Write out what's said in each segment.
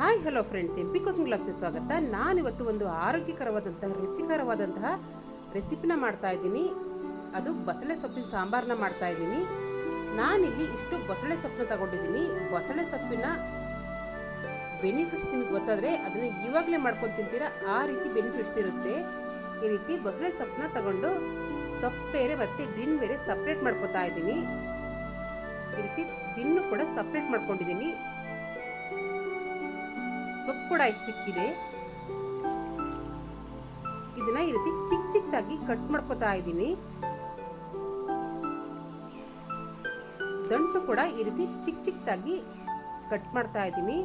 Hi hello friends M P cooking ಬ್ಲಾಗ್ಸ್ಗೆ ಸ್ವಾಗತ. ನಾನು ಇವತ್ತು ಒಂದು ಆರೋಗ್ಯಕರವಾದಂತಹ, ರುಚಿಕರವಾದಂತಹ ರೆಸಿಪಿನ ಮಾಡ್ತಾ ಇದ್ದೀನಿ. ಅದು ಬಸಳೆ ಸೊಪ್ಪಿನ ಸಾಂಬಾರನ್ನ ಮಾಡ್ತಾ ಇದ್ದೀನಿ. ನಾನಿಲ್ಲಿ ಇಷ್ಟು ಬಸಳೆ ಸೊಪ್ಪನ್ನ ತಗೊಂಡಿದ್ದೀನಿ. ಬಸಳೆ ಸೊಪ್ಪಿನ ಬೆನಿಫಿಟ್ಸ್ ನಿಮಗೆ ಗೊತ್ತಾದರೆ ಅದನ್ನು ಇವಾಗಲೇ ಮಾಡ್ಕೊಂಡು ತಿಂತೀರಾ, ಆ ರೀತಿ ಬೆನಿಫಿಟ್ಸ್ ಇರುತ್ತೆ. ಈ ರೀತಿ ಬಸಳೆ ಸೊಪ್ಪನ್ನ ತಗೊಂಡು ಸೊಪ್ಪೇರೆ ಮತ್ತು ದಿನ್ ಬೇರೆ ಸಪ್ರೇಟ್ ಮಾಡ್ಕೊತಾ ಇದ್ದೀನಿ. ಈ ರೀತಿ ದಿನ್ನು ಕೂಡ ಸಪ್ರೇಟ್ ಮಾಡ್ಕೊಂಡಿದ್ದೀನಿ. ಸೊಪ್ಪು ಕೂಡ ಇದು ಸಿಕ್ಕಿದೆ. ಇದನ್ನ ಈ ರೀತಿ ಚಿಕ್ಕ ಚಿಕ್ಕದಾಗಿ ಕಟ್ ಮಾಡ್ಕೊತಾ ಇದ್ದೀನಿ. ದಂಟು ಕೂಡ ಈ ರೀತಿ ಚಿಕ್ಕ ಚಿಕ್ಕದಾಗಿ ಕಟ್ ಮಾಡ್ತಾ ಇದ್ದೀನಿ.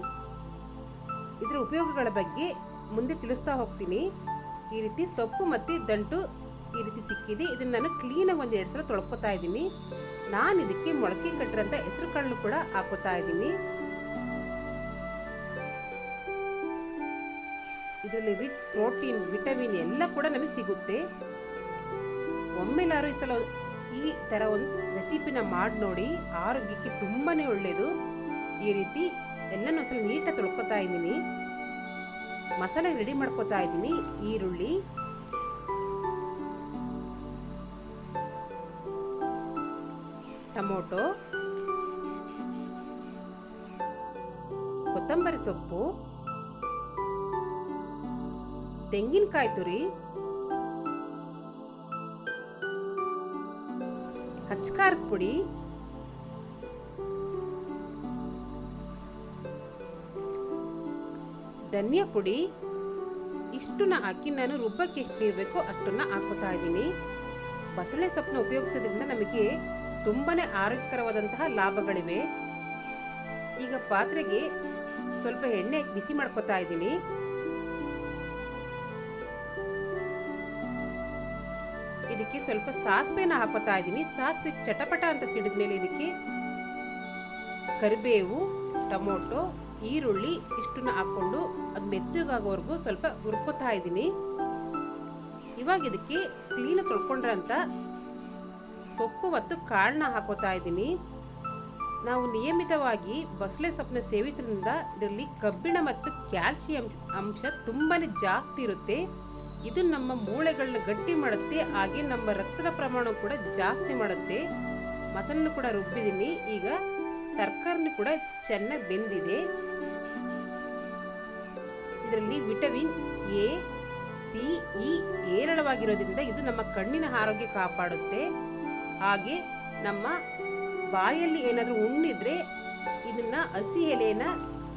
ಇದರ ಉಪಯೋಗಗಳ ಬಗ್ಗೆ ಮುಂದೆ ತಿಳಿಸ್ತಾ ಹೋಗ್ತೀನಿ. ಈ ರೀತಿ ಸೊಪ್ಪು ಮತ್ತು ದಂಟು ಈ ರೀತಿ ಸಿಕ್ಕಿದೆ. ಇದನ್ನ ನಾನು ಕ್ಲೀನಾಗಿ ಒಂದು ಎರಡು ಸಲ ತೊಳ್ಕೊತಾ ಇದ್ದೀನಿ. ನಾನು ಇದಕ್ಕೆ ಮೊಳಕೆ ಕಟ್ಟಿರೋಂಥ ಹೆಸರು ಕಾಳನ್ನು ಕೂಡ ಹಾಕೋತಾ ಇದ್ದೀನಿ. ಇದರಲ್ಲಿ ರಿಚ್ ಪ್ರೋಟೀನ್ ವಿಟಮಿನ್ ಎಲ್ಲ ಕೂಡ ನಮಗೆ ಸಿಗುತ್ತೆ. ಒಮ್ಮೆಲಾರು ಈ ಸಲ ಈ ಥರ ಒಂದು ರೆಸಿಪಿನ ಮಾಡಿ ನೋಡಿ, ಆರೋಗ್ಯಕ್ಕೆ ತುಂಬಾ ಒಳ್ಳೆಯದು ಈ ರೀತಿ ಎಲ್ಲನೂ ಸಲ ನೀಟಾಗಿ ತೊಳ್ಕೊತಾ ಇದ್ದೀನಿ. ಮಸಾಲೆ ರೆಡಿ ಮಾಡ್ಕೊತಾ ಇದ್ದೀನಿ, ಈರುಳ್ಳಿ. ಟೊಮೊಟೊ. ಕೊತ್ತಂಬರಿ ಸೊಪ್ಪು. ತೆಂಗಿನಕಾಯಿ ತುರಿ. ಹಚ್ಕಾರದ ಪುಡಿ. ಧನಿಯಾ ಪುಡಿ. ಇಷ್ಟನ್ನ ಹಾಕಿ ನಾನು ರುಬ್ಬಕ್ಕೆ ಎಷ್ಟು ಇರಬೇಕೋ ಅಷ್ಟನ್ನ ಹಾಕೋತಾ ಇದ್ದೀನಿ. ಬಸಳೆ ಸೊಪ್ಪನ್ನ ಉಪಯೋಗಿಸೋದ್ರಿಂದ ನಮಗೆ ತುಂಬಾನೇ ಆರೋಗ್ಯಕರವಾದಂತಹ ಲಾಭಗಳಿವೆ. ಈಗ ಪಾತ್ರೆಗೆ ಸ್ವಲ್ಪ ಎಣ್ಣೆ ಬಿಸಿ ಮಾಡ್ಕೋತಾ ಇದ್ದೀನಿ. ಇದಕ್ಕೆ ಸ್ವಲ್ಪ ಸಾಸಿವೆನ ಹಾಕೋತಾ ಇದ್ದೀನಿ. ಸಾಸಿವೆ ಚಟಪಟ ಅಂತ ಸಿಡಿದ ಮೇಲೆ ಇದಕ್ಕೆ ಕರಿಬೇವು, ಟೊಮೊಟೊ, ಈರುಳ್ಳಿ ಇಷ್ಟನ್ನ ಹಾಕೊಂಡು ಅದು ಮೆತ್ತಗಾಗೋವರೆಗೂ ಸ್ವಲ್ಪ ಹುರ್ಕೋತಾ ಇದ್ದೀನಿ. ಇವಾಗ ಇದಕ್ಕೆ ಕ್ಲೀನ್ ತೊಳ್ಕೊಂಡ್ರಂತ ಸೊಪ್ಪು ಮತ್ತು ಕಾಳನ್ನ ಹಾಕೋತಾ ಇದ್ದೀನಿ. ನಾವು ನಿಯಮಿತವಾಗಿ ಬಸಳೆ ಸೊಪ್ಪನ್ನ ಸೇವಿಸೋದ್ರಿಂದ ಇದರಲ್ಲಿ ಕಬ್ಬಿಣ ಮತ್ತು ಕ್ಯಾಲ್ಸಿಯಂ ಅಂಶ ತುಂಬಾ ಜಾಸ್ತಿ ಇರುತ್ತೆ. ಇದು ನಮ್ಮ ಮೂಳೆಗಳನ್ನ ಗಟ್ಟಿ ಮಾಡುತ್ತೆ, ಹಾಗೆ ನಮ್ಮ ರಕ್ತದ ಪ್ರಮಾಣ ಕೂಡ ಜಾಸ್ತಿ ಮಾಡುತ್ತೆ. ಮಸಾಲನ್ನು ಕೂಡ ರುಬ್ಬಿದ್ದೀನಿ. ಈಗ ತರಕಾರಿನೂ ಕೂಡ ಚೆನ್ನಾಗಿ ಬೆಂದಿದೆ. ಇದರಲ್ಲಿ ವಿಟಮಿನ್ ಎ, ಸಿ, ಇ ಹೇರಳವಾಗಿರೋದ್ರಿಂದ ಇದು ನಮ್ಮ ಕಣ್ಣಿನ ಆರೋಗ್ಯ ಕಾಪಾಡುತ್ತೆ. ಹಾಗೆ ನಮ್ಮ ಬಾಯಲ್ಲಿ ಏನಾದರೂ ಉಣ್ಣಿದ್ರೆ ಇದನ್ನ ಹಸಿ ಎಲೆಯನ್ನು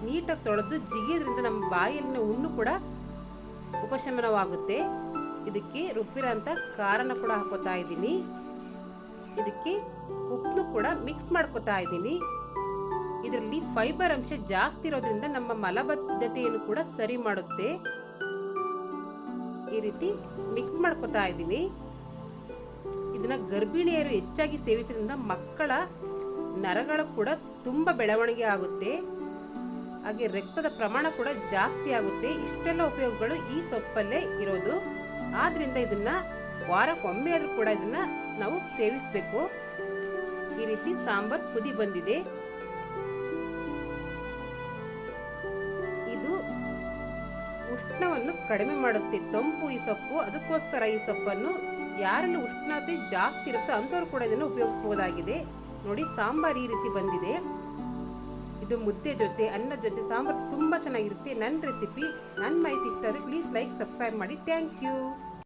ನೀಟಾಗಿ ತೊಳೆದು ಜಿಗಿಯೋದ್ರಿಂದ ನಮ್ಮ ಬಾಯಲ್ಲಿನ ಹುಣ್ಣು ಕೂಡ ಉಪಶಮನವಾಗುತ್ತೆ. ಇದಕ್ಕೆ ರುಬ್ಬಿರೋಂಥ ಖಾರನ ಕೂಡ ಹಾಕೋತಾ ಇದ್ದೀನಿ. ಇದಕ್ಕೆ ಉಪ್ಪನ್ನು ಕೂಡ ಮಿಕ್ಸ್ ಮಾಡ್ಕೋತಾ ಇದ್ದೀನಿ. ಇದರಲ್ಲಿ ಫೈಬರ್ ಅಂಶ ಜಾಸ್ತಿ ಇರೋದ್ರಿಂದ ನಮ್ಮ ಮಲಬದ್ಧತೆಯನ್ನು ಕೂಡ ಸರಿ ಮಾಡುತ್ತೆ. ಈ ರೀತಿ ಮಿಕ್ಸ್ ಮಾಡ್ಕೋತಾ ಇದ್ದೀನಿ. ಇದನ್ನ ಗರ್ಭಿಣಿಯರು ಹೆಚ್ಚಾಗಿ ಸೇವಿಸೋದ್ರಿಂದ ಮಕ್ಕಳ ನರಗಳು ಕೂಡ ತುಂಬ ಬೆಳವಣಿಗೆ ಆಗುತ್ತೆ. ಹಾಗೆ ರಕ್ತದ ಪ್ರಮಾಣ ಕೂಡ ಜಾಸ್ತಿ ಆಗುತ್ತೆ. ಇಷ್ಟೆಲ್ಲ ಉಪಯೋಗಗಳು ಈ ಸೊಪ್ಪಲ್ಲೇ ಇರೋದು. ಆದ್ರಿಂದ ಇದನ್ನ ವಾರಕ್ಕೊಮ್ಮೆ ಆದ್ರೂ ಕೂಡ ಇದನ್ನ ನಾವು ಸೇವಿಸಬೇಕು. ಈ ರೀತಿ ಸಾಂಬಾರ್ ಕುದಿ ಬಂದಿದೆ. ಇದು ಉಷ್ಣವನ್ನು ಕಡಿಮೆ ಮಾಡುತ್ತೆ. ತಂಪು ಈ ಸೊಪ್ಪು, ಅದಕ್ಕೋಸ್ಕರ ಈ ಸೊಪ್ಪನ್ನು ಯಾರಲ್ಲಿ ಉಷ್ಣತೆ ಜಾಸ್ತಿ ಇರುತ್ತೋ ಅಂಥವ್ರು ಕೂಡ ಇದನ್ನು ಉಪಯೋಗಿಸಬಹುದಾಗಿದೆ. ನೋಡಿ, ಸಾಂಬಾರ್ ಈ ರೀತಿ ಬಂದಿದೆ. ಇದು ಮುದ್ದೆ ಜೊತೆ ಅನ್ನದ ಜೊತೆ, ಸಾಂಬಾರು ತುಂಬ ಚೆನ್ನಾಗಿರುತ್ತೆ. ನನ್ನ ರೆಸಿಪಿ ನನ್ನ ಮಾಹಿತಿ ಇಷ್ಟ ಪ್ಲೀಸ್ ಲೈಕ್ ಸಬ್ಸ್ಕ್ರೈಬ್ ಮಾಡಿ. Thank you